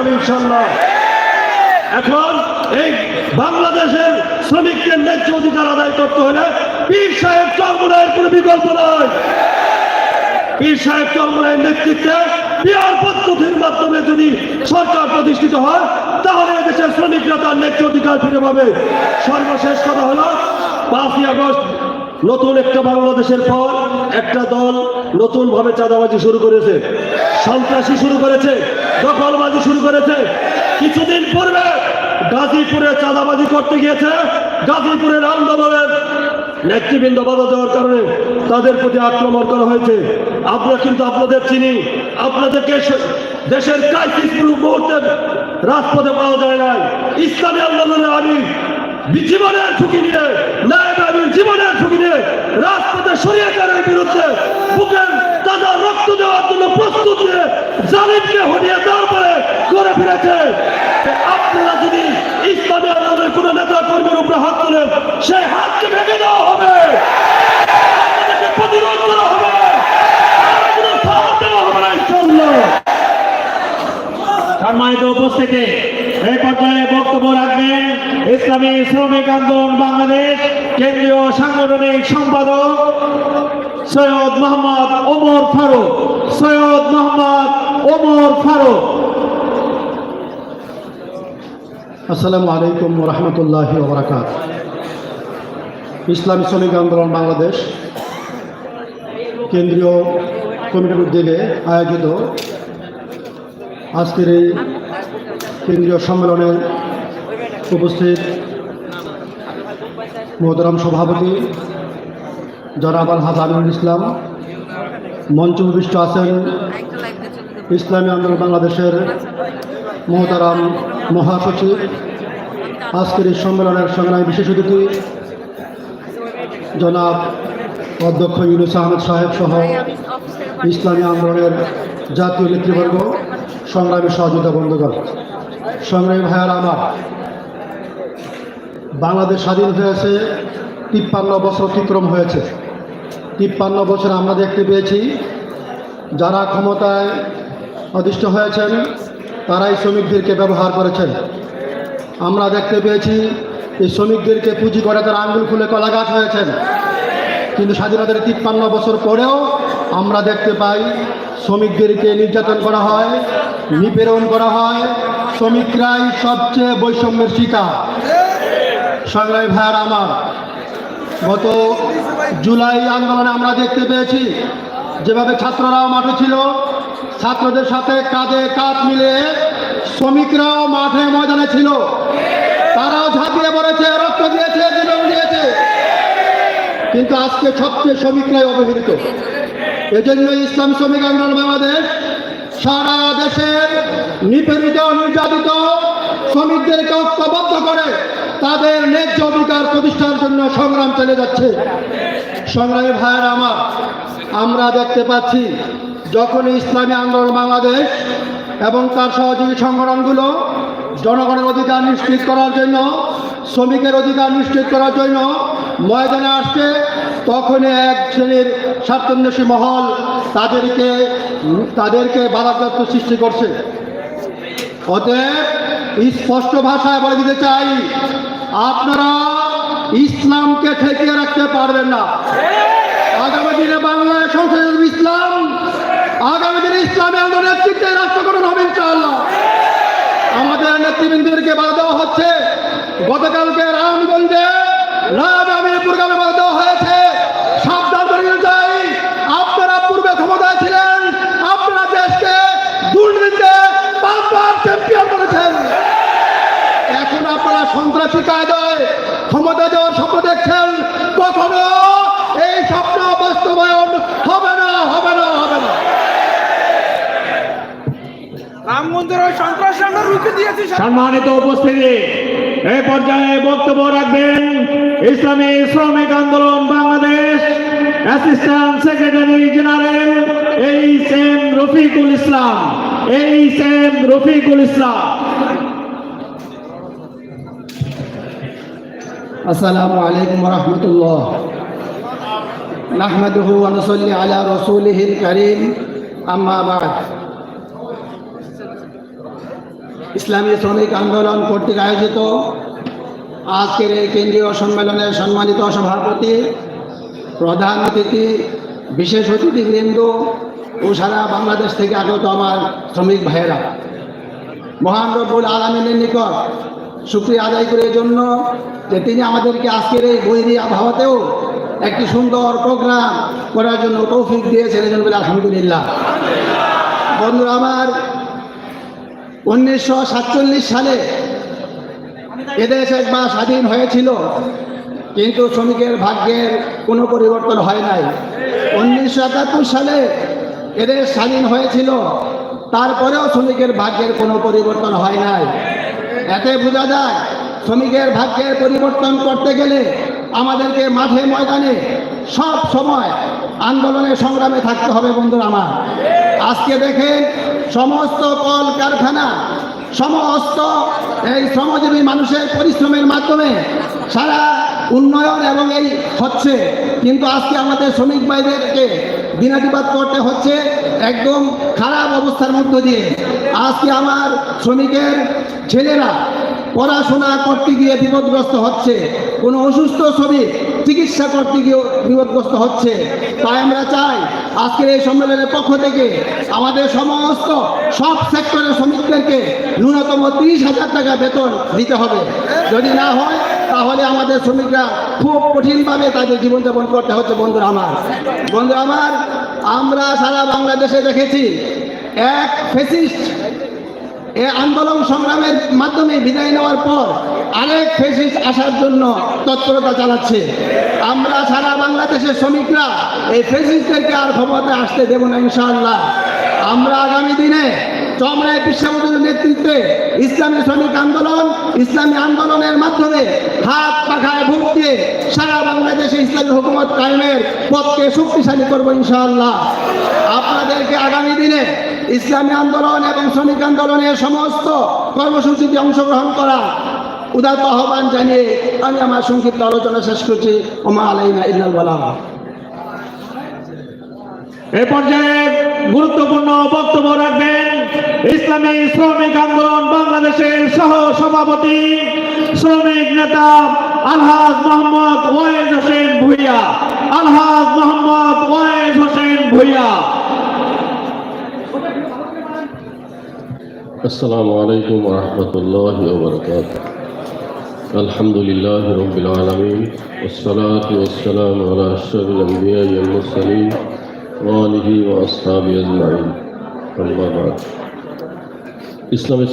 যাবে ইনশাল্লাহ এখন এই বাংলাদেশের শ্রমিকদের ন্যায্য অধিকার আদায় করতে হলে পীর সাহেব চরমুনায়ের কোনো বিকল্প নয় পীর সাহেব চরমুনায়ের নেতৃত্বে পিয়ার পদ্ধতির মাধ্যমে যদি সরকার প্রতিষ্ঠিত হয়, তাহলে দেশের শ্রমিকরা তার ন্যায্য অধিকার ফিরে পাবে। সর্বশেষ কথা হলো, পাঁচই আগস্ট নতুন একটা বাংলাদেশের পর একটা দল নতুন ভাবে চাঁদাবাজি শুরু করেছে। সন্ত্রাসী শুরু করেছে, দখলবাজি শুরু করেছে। কিছুদিন পূর্বে গাজীপুরে চাঁদাবাজি করতে গিয়েছে। গাজীপুরের আন্দোলনের নেতৃবৃন্দ বাধা দেওয়ার কারণে তাদের প্রতি আক্রমণ করা হয়েছে। আমরা কিন্তু আপনাদের চিনি। আপনাদেরকে দেশের ক্রাইসিস মুহূর্তে রাজপথে পাওয়া যায় নাই। ইসলামী আন্দোলনের আমি জীবনের ঝুঁকি নিয়ে জীবনের ঝুঁকি নিয়ে রাজপথে সরিয়েকারের বিরুদ্ধে বুকের তাজা রক্ত দেওয়ার জন্য প্রস্তুত নিয়ে জালিমকে হটিয়ে তারপরে করে ফিরেছে। আপনারা যদি ইসলামী আন্দোলনের কোন নেতা কর্মীর উপরে হাত তোলেন, সেই হাতকে ভেঙে দেওয়া হবে। প্রতিরোধ করা হবে। সম্মানিত উপস্থিতি এই পর্যায়ে বক্তব্য রাখবেন ইসলামী শ্রমিক আন্দোলন বাংলাদেশ কেন্দ্রীয় সাংগঠনিক সম্পাদক সৈয়দ মোহাম্মদ ওমর ফারুক। সৈয়দ মোহাম্মদ ওমর ফারুক। আসসালামু আলাইকুম রহমতুল্লাহ ওবরাকাত ইসলামী শ্রমিক আন্দোলন বাংলাদেশ কেন্দ্রীয় কমিটির উদ্যোগে আয়োজিত আজকের এই কেন্দ্রীয় সম্মেলনে উপস্থিত মোহতরাম সভাপতি জনাব আল হাসানুল ইসলাম, মঞ্চ উপবিষ্ট আছেন ইসলামী আন্দোলন বাংলাদেশের মোহতারাম মহাসচিব। আজকের এই সম্মেলনের সংগ্রামী বিশেষ অতিথি জনাব অধ্যক্ষ ইউনুস আহমেদ সাহেব সহ ইসলামী আন্দোলনের জাতীয় নেতৃবর্গ, সংগ্রামী সহযোগিতা বন্ধুগণ। সংগ্রামী ভাইয়ার আমার, বাংলাদেশ স্বাধীন হয়েছে, তিপ্পান্ন বছর অতিক্রম হয়েছে। তিপ্পান্ন বছর আমরা দেখতে পেয়েছি, যারা ক্ষমতায় অধিষ্ঠ হয়েছেন, তারাই শ্রমিকদেরকে ব্যবহার করেছেন। আমরা দেখতে পেয়েছি, এই শ্রমিকদেরকে পুঁজি করে তারা আঙ্গুল খুলে কলাগাছ হয়েছেন। কিন্তু স্বাধীনতার তিপ্পান্ন বছর পরেও আমরা দেখতে পাই শ্রমিকদেরকে নির্যাতন করা হয়, নিপীড়ন করা হয়। শ্রমিকরাই সবচেয়ে বৈষম্যের শিকার। সংগ্রামী ভাইয়ার আমার, গত জুলাই আন্দোলনে আমরা দেখতে পেয়েছি, যেভাবে ছাত্ররাও মাঠে ছিল, ছাত্রদের সাথে কাঁধে কাঁধ মিলে শ্রমিকরাও মাঠে ময়দানে ছিল। তারাও ঝাঁপিয়ে পড়েছে, রক্ত দিয়েছে, জীবন দিয়েছে। কিন্তু আজকে সবচেয়ে শ্রমিকরাই অবহেলিত। এজন্য ইসলাম শ্রমিক আন্দোলন বাংলাদেশ সারা দেশের নিপীড়িত, নির্যাতিত শ্রমিকদেরকে ঐক্যবদ্ধ করে তাদের ন্যায্য অধিকার প্রতিষ্ঠার জন্য সংগ্রাম চলে যাচ্ছে। সংগ্রামী ভাইয়ের আমার, আমরা দেখতে পাচ্ছি যখন ইসলামী আন্দোলন বাংলাদেশ এবং তার সহযোগী সংগঠনগুলো জনগণের অধিকার নিশ্চিত করার জন্য, শ্রমিকের অধিকার নিশ্চিত করার জন্য ময়দানে আসছে, তখনই এক শ্রেণির স্বার্থন্বেষী মহল তাদেরকে তাদেরকে বাধাগ্রস্ত সৃষ্টি করছে। অতএব স্পষ্ট ভাষায় বলে দিতে চাই, আপনারা ইসলামকে ঠেকিয়ে রাখতে পারবেন না। আগামী দিনে বাংলায় সংসদে ইসলাম, আগামী দিনে ইসলামী আন্দোলন নেতৃত্বে রাষ্ট্র গঠন হবে ইনশাআল্লাহ। আমাদের নেতৃবৃন্দদেরকে বাধা দেওয়া হচ্ছে। গতকালকে রামগঞ্জে, রাম আমিরপুরগামে বাধা দেওয়া হয়েছে সন্ত্রাসী কায়দায় ক্ষমতা দেওয়ার স্বপ্ন দেখছেন কখনো এই স্বপ্ন বাস্তবায়ন হবে না হবে না হবে না। রাম মন্দির সন্ত্রাস আমরা রুখে দিয়েছি সম্মানিত উপস্থিতি এই পর্যায়ে বক্তব্য রাখবেন Islami Shramik Andolan Bangladesh assistant secretary general H M Rafiqul Islam H M Rafiqul Islam. السلام عليكم ورحمة الله نحمده ونصلي على رسوله الكريم أما بعد ইসলামী শ্রমিক আন্দোলন কর্তৃক আয়োজিত আজকের এই কেন্দ্রীয় সম্মেলনের সম্মানিত সভাপতি প্রধান অতিথি বিশেষ অতিথিবৃন্দ ও সারা বাংলাদেশ থেকে আগত আমার শ্রমিক ভাইয়েরা মহান রব্বুল আলমিনের নিকট শুক্রিয়া আদায় করে জন্য যে তিনি আমাদেরকে আজকের এই বৈরী আবহাওয়াতেও একটি সুন্দর প্রোগ্রাম করার জন্য তৌফিক দিয়েছেন এই জন্য বলে আলহামদুলিল্লাহ। বন্ধুরা, আমার উনিশশো সাতচল্লিশ সালে এদেশ একবার স্বাধীন হয়েছিল, কিন্তু শ্রমিকের ভাগ্যের কোনো পরিবর্তন হয় নাই। উনিশশো একাত্তর সালে এদেশ স্বাধীন হয়েছিল, তারপরেও শ্রমিকের ভাগ্যের কোনো পরিবর্তন হয় নাই। এতে বোঝা যায় শ্রমিকের ভাগ্যের পরিবর্তন করতে গেলে আমাদেরকে মাঠে ময়দানে সব সময় আন্দোলনের সংগ্রামে থাকতে হবে বন্ধুরা আমার। আজকে দেখেন সমস্ত কল কারখানা সমস্ত এই শ্রমজীবী মানুষের পরিশ্রমের মাধ্যমে সারা উন্নয়ন এবং এই হচ্ছে। কিন্তু আজকে আমাদের শ্রমিক ভাইদেরকে দিনাতিপাত করতে হচ্ছে। একদম খারাপ অবস্থার মধ্য দিয়ে আজকে আমার শ্রমিকের ছেলেরা পড়াশোনা করতে গিয়ে বিপদগ্রস্ত হচ্ছে। কোনো অসুস্থ শ্রমিক চিকিৎসা করতে গিয়ে বিপদগ্রস্ত হচ্ছে। তাই আমরা চাই আজকের এই সম্মেলনের পক্ষ থেকে আমাদের সমস্ত সব সেক্টরের শ্রমিকদেরকে ন্যূনতম তিরিশ হাজার টাকা বেতন দিতে হবে। যদি না হয়, তাহলে আমাদের শ্রমিকরা খুব কঠিনভাবে তাদের জীবনযাপন করতে হচ্ছে, বন্ধুরা আমার। বন্ধুরা আমার আমরা সারা বাংলাদেশে দেখেছি, এক ফেসিস্ট এ আন্দোলন সংগ্রামের মাধ্যমে বিদায় নেওয়ার পর আরেক ফেসিস আসার জন্য তৎপরতা চালাচ্ছে। আমরা সারা বাংলাদেশের শ্রমিকরা এই ফেসিসদেরকে আর ক্ষমতা আসতে দেব না ইনশাআল্লাহ। আমরা আগামী দিনে চমড়ায় বিশ্বাবদের নেতৃত্বে ইসলামী শ্রমিক আন্দোলন, ইসলামী আন্দোলনের মাধ্যমে হাত পাখায় দিয়ে সারা বাংলাদেশে ইসলামী হুকুমত কায়েমের পথকে শক্তিশালী করব ইনশাআল্লাহ। আপনাদেরকে আগামী দিনে ইসলামী আন্দোলন এবং শ্রমিক আন্দোলনের সমস্ত কর্মসূচিতে অংশগ্রহণ করা উদাত্ত আহ্বান জানিয়ে আমি আমার সংক্ষিপ্ত আলোচনা শেষ করছি। ওমা আলাইনা ইল্লাল বালাম এ পর্যায়ে গুরুত্বপূর্ণ বক্তব্য রাখবেন ইসলামী শ্রমিক আন্দোলন বাংলাদেশের সহ সভাপতি শ্রমিক নেতা আলহাজ মোহাম্মদ ওয়াইজ হোসেন ভুইয়া আলহাজ মোহাম্মদ ওয়াইজ হোসেন ভুইয়া السلام عليكم ورحمة الله وبركاته الحمد لله رب العالمين والصلاة والسلام على أشرف الأنبياء والمرسلين وآله وأصحابه أجمعين أما بعد ইসলামের